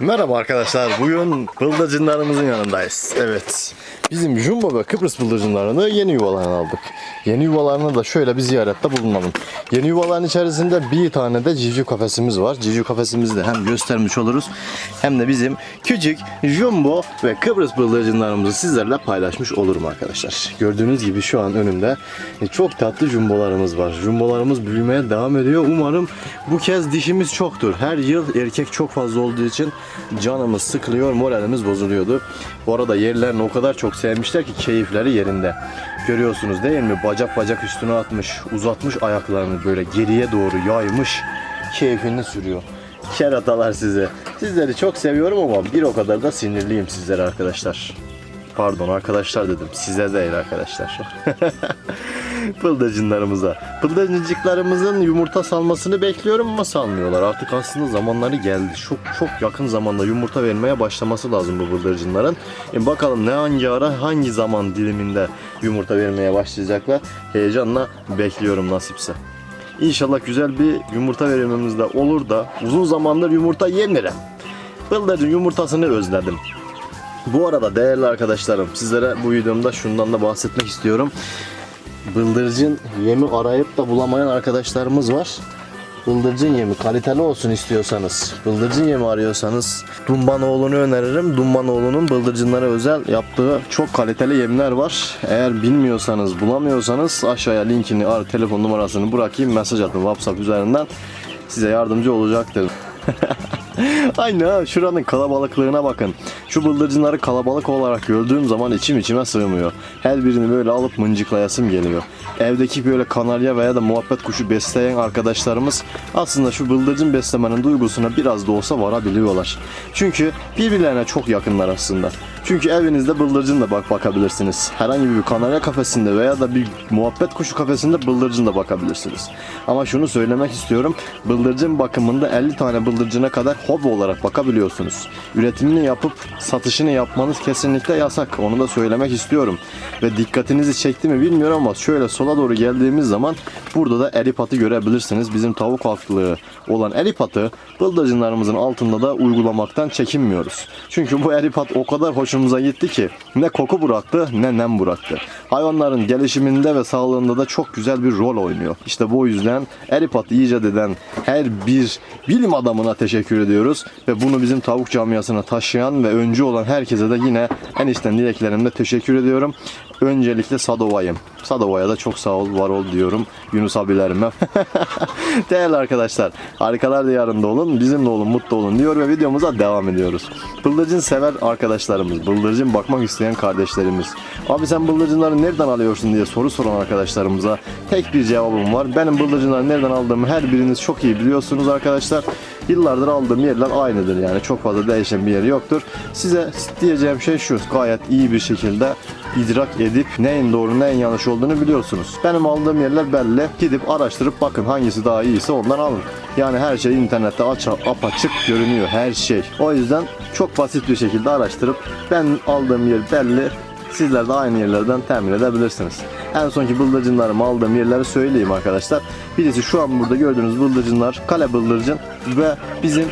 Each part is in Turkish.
Merhaba arkadaşlar. Bugün bıldırcınlarımızın yanındayız. Evet. Bizim Jumbo ve Kıbrıs bıldırcınlarını yeni yuvalarına aldık. Yeni yuvalarına da şöyle bir ziyarette bulunalım. Yeni yuvaların içerisinde bir tane de civciv kafesimiz var. Civciv kafesimizi de hem göstermiş oluruz hem de bizim küçük Jumbo ve Kıbrıs bıldırcınlarımızı sizlerle paylaşmış olurum arkadaşlar. Gördüğünüz gibi şu an önümde çok tatlı jumbolarımız var. Jumbolarımız büyümeye devam ediyor. Umarım bu kez dişimiz çoktur. Her yıl erkek çok fazla olduğu için canımız sıkılıyor, moralimiz bozuluyordu. Bu arada yerlerini o kadar çok sevmişler ki keyifleri yerinde. Görüyorsunuz değil mi? Bacak bacak üstüne atmış, uzatmış ayaklarını böyle geriye doğru yaymış. Keyfini sürüyor. Keratalar size. Sizleri çok seviyorum ama bir o kadar da sinirliyim sizlere arkadaşlar. Pardon arkadaşlar dedim. Size değil arkadaşlar. Bıldırcınlarımıza. Bıldırcıncıklarımızın yumurta salmasını bekliyorum ama salmıyorlar. Artık aslında zamanları geldi. Çok çok yakın zamanda yumurta vermeye başlaması lazım bu bıldırcınların. E bakalım ne hangi ara hangi zaman diliminde yumurta vermeye başlayacaklar. Heyecanla bekliyorum nasipse. İnşallah güzel bir yumurta verimimiz de olur da uzun zamandır yumurta yemiyorum. Bıldırcın yumurtasını özledim. Bu arada değerli arkadaşlarım sizlere bu videomda şundan da bahsetmek istiyorum. Bıldırcın yemi arayıp da bulamayan arkadaşlarımız var. Bıldırcın yemi kaliteli olsun istiyorsanız, bıldırcın yemi arıyorsanız Dumbanoğlu'nu öneririm. Dumbanoğlu'nun bıldırcınlara özel yaptığı çok kaliteli yemler var. Eğer bilmiyorsanız, bulamıyorsanız aşağıya linkini, telefon numarasını bırakayım. Mesaj atın WhatsApp üzerinden. Size yardımcı olacaktır. Aynı ha şuranın kalabalıklığına bakın. Şu bıldırcınları kalabalık olarak gördüğüm zaman içim içime sığmıyor. Her birini böyle alıp mıncıklayasım geliyor. Evdeki böyle kanarya veya da muhabbet kuşu besleyen arkadaşlarımız aslında şu bıldırcın beslemenin duygusuna biraz da olsa varabiliyorlar. Çünkü birbirlerine çok yakınlar aslında. Çünkü evinizde bıldırcın da bak bakabilirsiniz. Herhangi bir kanarya kafesinde veya da bir muhabbet kuşu kafesinde bıldırcın da bakabilirsiniz. Ama şunu söylemek istiyorum. Bıldırcın bakımında 50 tane bıldırcına kadar hobi olarak bakabiliyorsunuz. Üretimini yapıp satışını yapmanız kesinlikle yasak. Onu da söylemek istiyorum. Ve dikkatinizi çekti mi bilmiyorum ama şöyle sola doğru geldiğimiz zaman burada da elipatı görebilirsiniz. Bizim tavuk halklığı olan elipatı bıldırcınlarımızın altında da uygulamaktan çekinmiyoruz. Çünkü bu elipat o kadar hoşumuza gitti ki ne koku bıraktı ne nem bıraktı. Hayvanların gelişiminde ve sağlığında da çok güzel bir rol oynuyor. İşte bu yüzden elipatı icat eden her bir bilim adamına teşekkür ediyoruz ve bunu bizim tavuk camiasına taşıyan ve öncü olan herkese de yine en içten dileklerimle teşekkür ediyorum. Öncelikle Sadova'yım. Sadova'ya da çok sağ ol, var ol diyorum Yunus abilerime. Değerli arkadaşlar, harikalar diyarında olun, bizimle olun, mutlu olun diyor ve videomuza devam ediyoruz. Bıldırcın sever arkadaşlarımız, bıldırcın bakmak isteyen kardeşlerimiz. Abi sen bıldırcınları nereden alıyorsun diye soru soran arkadaşlarımıza tek bir cevabım var. Benim bıldırcınları nereden aldığımı her biriniz çok iyi biliyorsunuz arkadaşlar. Yıllardır aldığım yerler aynıdır yani çok fazla değişen bir yeri yoktur. Size diyeceğim şey şu gayet iyi bir şekilde idrak edip neyin doğru neyin yanlış olduğunu biliyorsunuz. Benim aldığım yerler belli. Gidip araştırıp bakın hangisi daha iyiyse ondan alın. Yani her şey internette aç, apaçık görünüyor her şey. O yüzden çok basit bir şekilde araştırıp ben aldığım yer belli. Sizler de aynı yerlerden temin edebilirsiniz. En sonki bıldırcınlarımı aldığım yerleri söyleyeyim arkadaşlar. Birisi şu an burada gördüğünüz bıldırcınlar kale bıldırcın ve bizim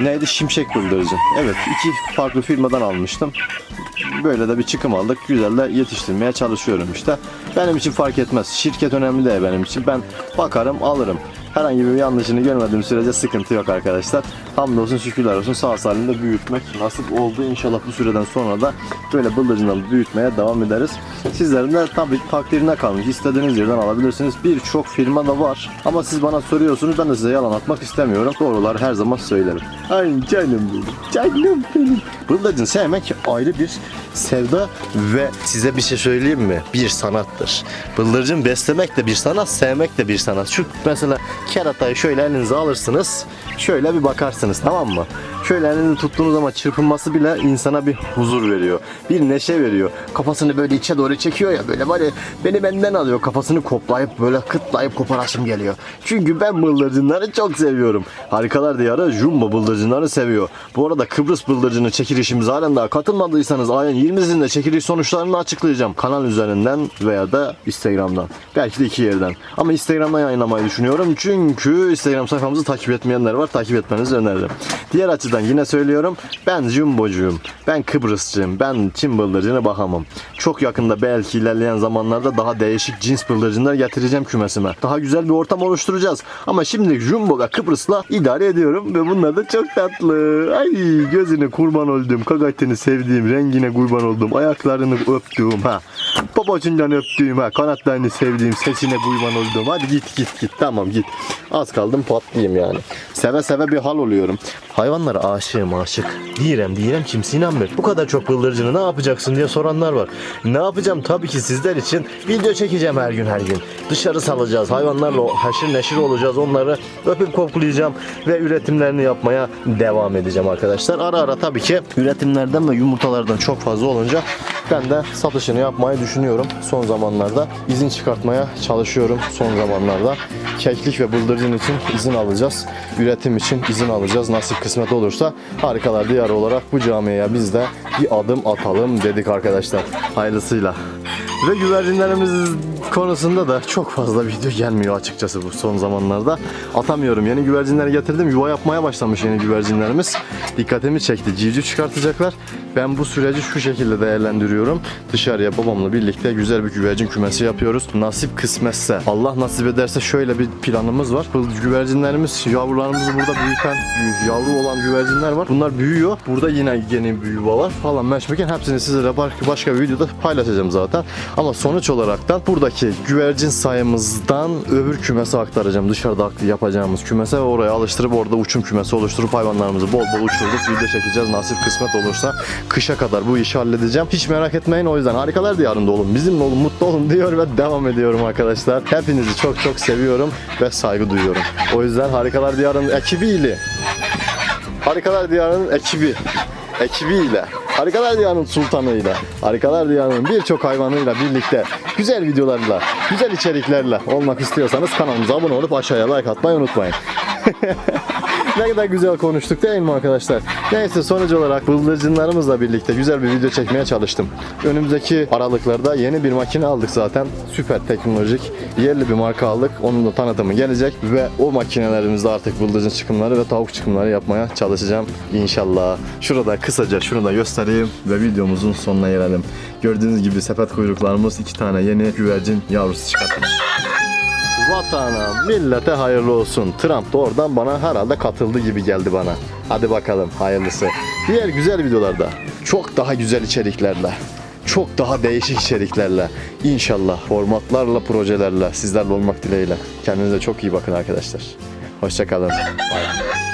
neydi şimşek bıldırcın. Evet iki farklı firmadan almıştım. Böyle de bir çıkım aldık. Güzel de yetiştirmeye çalışıyorum işte. Benim için fark etmez. Şirket önemli değil benim için. Ben bakarım alırım. Herhangi bir yanlışını görmediğim sürece sıkıntı yok arkadaşlar. Hamdolsun şükürler olsun sağ salim de büyütmek nasip oldu. İnşallah bu süreden sonra da böyle bıldırcınları büyütmeye devam ederiz. Sizlerin de tabii takdirine kalmış. İstediğiniz yerden alabilirsiniz. Birçok firma da var. Ama siz bana soruyorsunuz. Ben de size yalan atmak istemiyorum. Doğrular her zaman söylerim. Ay canım benim. Canım benim. Bıldırcın sevmek ayrı bir sevda ve size bir şey söyleyeyim mi? Bir sanattır. Bıldırcın beslemek de bir sanat, sevmek de bir sanat. Şu mesela keratayı şöyle elinize alırsınız. Şöyle bir bakarsınız tamam mı? Şöyle elinizi tuttuğunuz zaman çırpınması bile insana bir huzur veriyor. Bir neşe veriyor. Kafasını böyle içe doğru çekiyor ya böyle var beni benden alıyor. Kafasını koplayıp böyle kıtlayıp koparasım geliyor. Çünkü ben bıldırcınları çok seviyorum. Harikalar diyarı Jumbo bıldırcınları seviyor. Bu arada Kıbrıs bıldırcını çekilişimiz halen daha katılmadıysanız ayın 20'sinde çekiliş sonuçlarını açıklayacağım. Kanal üzerinden veya da Instagram'dan. Belki de iki yerden. Ama Instagram'dan yayınlamayı düşünüyorum. Çünkü Instagram sayfamızı takip etmeyenler var. Takip etmenizi öneririm. Diğer açıdan yüzden yine söylüyorum. Ben Jumbo'cuyum. Ben Kıbrısçıyım. Ben Çin bıldırcına bakamam. Çok yakında belki ilerleyen zamanlarda daha değişik cins bıldırcınlar getireceğim kümesime. Daha güzel bir ortam oluşturacağız. Ama şimdi Jumbo ve Kıbrıs'la idare ediyorum ve bunlar da çok tatlı. Ay gözüne kurban oldum. Kakatini sevdiğim, rengine kurban oldum. Ayaklarını öptüğüm ha. Babacından öptüğüm ha. Kanatlarını sevdiğim, sesine kurban oldum. Hadi git git git. Tamam git. Az kaldım patlayayım yani. Seve seve bir hal oluyorum. Hayvanlara aşığım aşık. Diyerem diyerem kimse inanmıyor. Bu kadar çok bıldırcını ne yapacaksın diye soranlar var. Ne yapacağım tabii ki sizler için video çekeceğim her gün her gün. Dışarı salacağız. Hayvanlarla haşır neşir olacağız. Onları öpüp koklayacağım ve üretimlerini yapmaya devam edeceğim arkadaşlar. Ara ara tabii ki üretimlerden ve yumurtalardan çok fazla olunca ben de satışını yapmayı düşünüyorum. Son zamanlarda izin çıkartmaya çalışıyorum son zamanlarda. Keklik ve bıldırcın için izin alacağız. Üretim için izin alacağız. Nasip kısmet olursa harikalar diyarı olarak bu camiye biz de bir adım atalım dedik arkadaşlar. Hayırlısıyla. Ve güvercinlerimiz konusunda da çok fazla video gelmiyor açıkçası bu son zamanlarda. Atamıyorum. Yeni güvercinler getirdim. Yuva yapmaya başlamış yeni güvercinlerimiz. Dikkatimi çekti. Civciv çıkartacaklar. Ben bu süreci şu şekilde değerlendiriyorum. Dışarıya babamla birlikte güzel bir güvercin kümesi yapıyoruz. Nasip kısmetse, Allah nasip ederse şöyle bir planımız var. Bu güvercinlerimiz, yavrularımızı burada büyüten, büyü- yavru olan güvercinler var. Bunlar büyüyor. Burada yine yeni bir yuva var falan. Meşmekin hepsini sizlere başka bir videoda paylaşacağım zaten. Ama sonuç olaraktan buradaki güvercin sayımızdan öbür kümese aktaracağım. Dışarıda yapacağımız kümese oraya alıştırıp orada uçum kümesi oluşturup hayvanlarımızı bol bol uçurup video çekeceğiz. Nasip kısmet olursa kışa kadar bu işi halledeceğim. Hiç merak etmeyin o yüzden harikalar diyarında olun. Bizimle olun, mutlu olun diyor ve devam ediyorum arkadaşlar. Hepinizi çok çok seviyorum ve saygı duyuyorum. O yüzden harikalar diyarının ekibiyle Harikalar Diyarı'nın ekibi, ekibiyle, Harikalar Diyarı'nın sultanıyla, Harikalar Diyarı'nın birçok hayvanıyla birlikte güzel videolarla, güzel içeriklerle olmak istiyorsanız kanalımıza abone olup aşağıya like atmayı unutmayın. ne kadar güzel konuştuk değil mi arkadaşlar? Neyse sonuç olarak bıldırcınlarımızla birlikte güzel bir video çekmeye çalıştım. Önümüzdeki aralıklarda yeni bir makine aldık zaten. Süper teknolojik yerli bir marka aldık. Onun da tanıtımı gelecek ve o makinelerimizde artık bıldırcın çıkımları ve tavuk çıkımları yapmaya çalışacağım inşallah. Şurada kısaca şunu da göstereyim ve videomuzun sonuna gelelim. Gördüğünüz gibi sepet kuyruklarımız iki tane yeni güvercin yavrusu çıkartmış. Vatana, millete hayırlı olsun. Trump da oradan bana herhalde katıldı gibi geldi bana. Hadi bakalım hayırlısı. Diğer güzel videolarda çok daha güzel içeriklerle, çok daha değişik içeriklerle, inşallah formatlarla, projelerle sizlerle olmak dileğiyle. Kendinize çok iyi bakın arkadaşlar. Hoşçakalın. Bye.